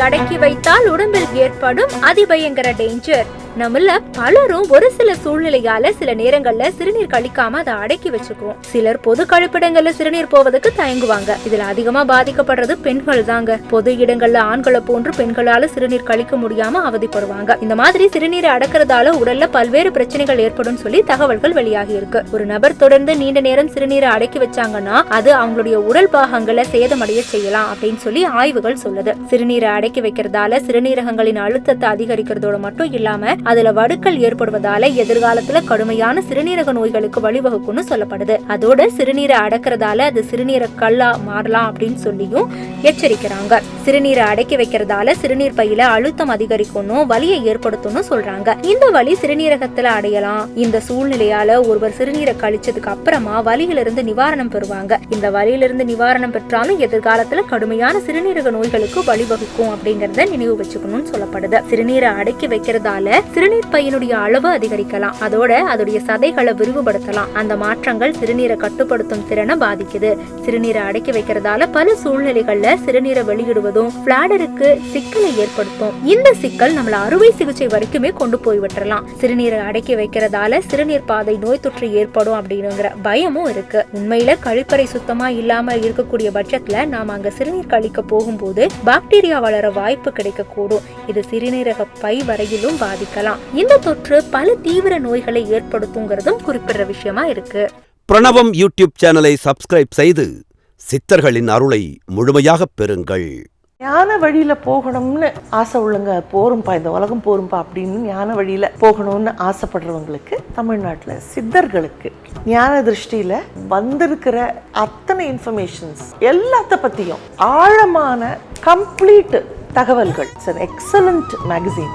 அடக்கி வைத்தால் உடம்பில் ஏற்படும் அதிபயங்கர டேஞ்சர் நம்மள பலரும் ஒரு சில சூழ்நிலையால சில நேரங்கள்ல சிறுநீர் கழிக்காம அதை அடக்கி வச்சுக்குவோம். சிலர் பொது கழிப்பிடங்கள்ல சிறுநீர் போவதற்கு தயங்குவாங்க. இதுல அதிகமா பாதிக்கப்படுறது பெண்கள் தாங்க. பொது இடங்கள்ல ஆண்களை போன்று பெண்களால சிறுநீர் கழிக்க முடியாம அவதிப்படுவாங்க. இந்த மாதிரி சிறுநீரை அடக்கிறதால உடல்ல பல்வேறு பிரச்சனைகள் ஏற்படும் சொல்லி தகவல்கள் வெளியாகி இருக்கு. ஒரு நபர் தொடர்ந்து நீண்ட நேரம் சிறுநீரை அடக்கி வச்சாங்கன்னா அது அவங்களுடைய உடல் பாகங்களை சேதமடைய செய்யலாம் அப்படின்னு சொல்லி ஆய்வுகள் சொல்லுது. சிறுநீரை அடக்கி வைக்கிறதால சிறுநீரகங்களின் அழுத்தத்தை அதிகரிக்கிறதோட மட்டும் இல்லாம அதுல வடுக்கள் ஏற்படுவதால எதிர்காலத்துல கடுமையான சிறுநீரக நோய்களுக்கு வழிவகுக்கும்னு சொல்லப்படுது. அதோட சிறுநீரை அடக்கிறதால அது சிறுநீர கல்லா மாறலாம் அப்படின்னு சொல்லியும் எச்சரிக்கிறாங்க. சிறுநீரை அடக்கி வைக்கிறதால சிறுநீர் பையில அழுத்தம் அதிகரிக்கணும் வலியை ஏற்படுத்தும்னு சொல்றாங்க. இந்த வலி சிறுநீரகத்துல அடையலாம். இந்த சூழ்நிலையால ஒருவர் சிறுநீரை கழிச்சதுக்கு அப்புறமா வலியிலிருந்து நிவாரணம் பெறுவாங்க. இந்த வலியிலிருந்து நிவாரணம் பெற்றாலும் எதிர்காலத்துல கடுமையான சிறுநீரக நோய்களுக்கு வழிவகுக்கும் அப்படிங்கறத நினைவு வச்சுக்கணும்னு சொல்லப்படுது. சிறுநீரை அடக்கி வைக்கிறதால சிறுநீர் பையனுடைய அளவு அதிகரிக்கலாம். அதோட அதோடைய சதைகளை விரிவுபடுத்தலாம். அந்த மாற்றங்கள் சிறுநீரை கட்டுப்படுத்தும் திறனை பாதிக்குது. சிறுநீரை அடக்கி வைக்கிறதால பல சூழ்நிலைகள்ல சிறுநீரை வெளியிடுவதும் பிளாடருக்கு சிக்கலை ஏற்படுத்தும். இந்த சிக்கல் நம்மள அறுவை சிகிச்சை வரைக்குமே கொண்டு போய் விட்டுறலாம். சிறுநீரை அடக்கி வைக்கிறதால சிறுநீர் பாதை நோய் தொற்று ஏற்படும் அப்படிங்கிற பயமும் இருக்கு. உண்மையில கழிப்பறை சுத்தமா இல்லாம இருக்கக்கூடிய பட்சத்துல நாம அங்க சிறுநீர் கழிக்க போகும்போது பாக்டீரியா வளர வாய்ப்பு கிடைக்கக்கூடும். இது சிறுநீரக பை வரையிலும் பாதிக்கலாம். இந்த தொற்று பல தீவிர நோய்களை ஏற்படுத்துங்கிறதும் குறிப்பிடுற விஷயமா இருக்கு. பிரணவம் யூடியூப் சேனலை சப்ஸ்கிரைப் செய்து சித்தர்களின் அருளை முழுமையாகப் பெறுங்கள். ஞான வழியில போகணும்னு ஆசை உள்ளங்க போரும்பா இந்த உலகம் போரும்பா அப்படின்னு ஞான வழியில போகணும்னு ஆசைப்படுறவங்களுக்கு தமிழ்நாட்டில் சித்தர்களுக்கு ஞான திருஷ்டியில வந்திருக்கிற அத்தனை இன்ஃபர்மேஷன்ஸ் எல்லாத்த பத்தியும் ஆழமான கம்ப்ளீட் தகவல்கள். It's excellent magazine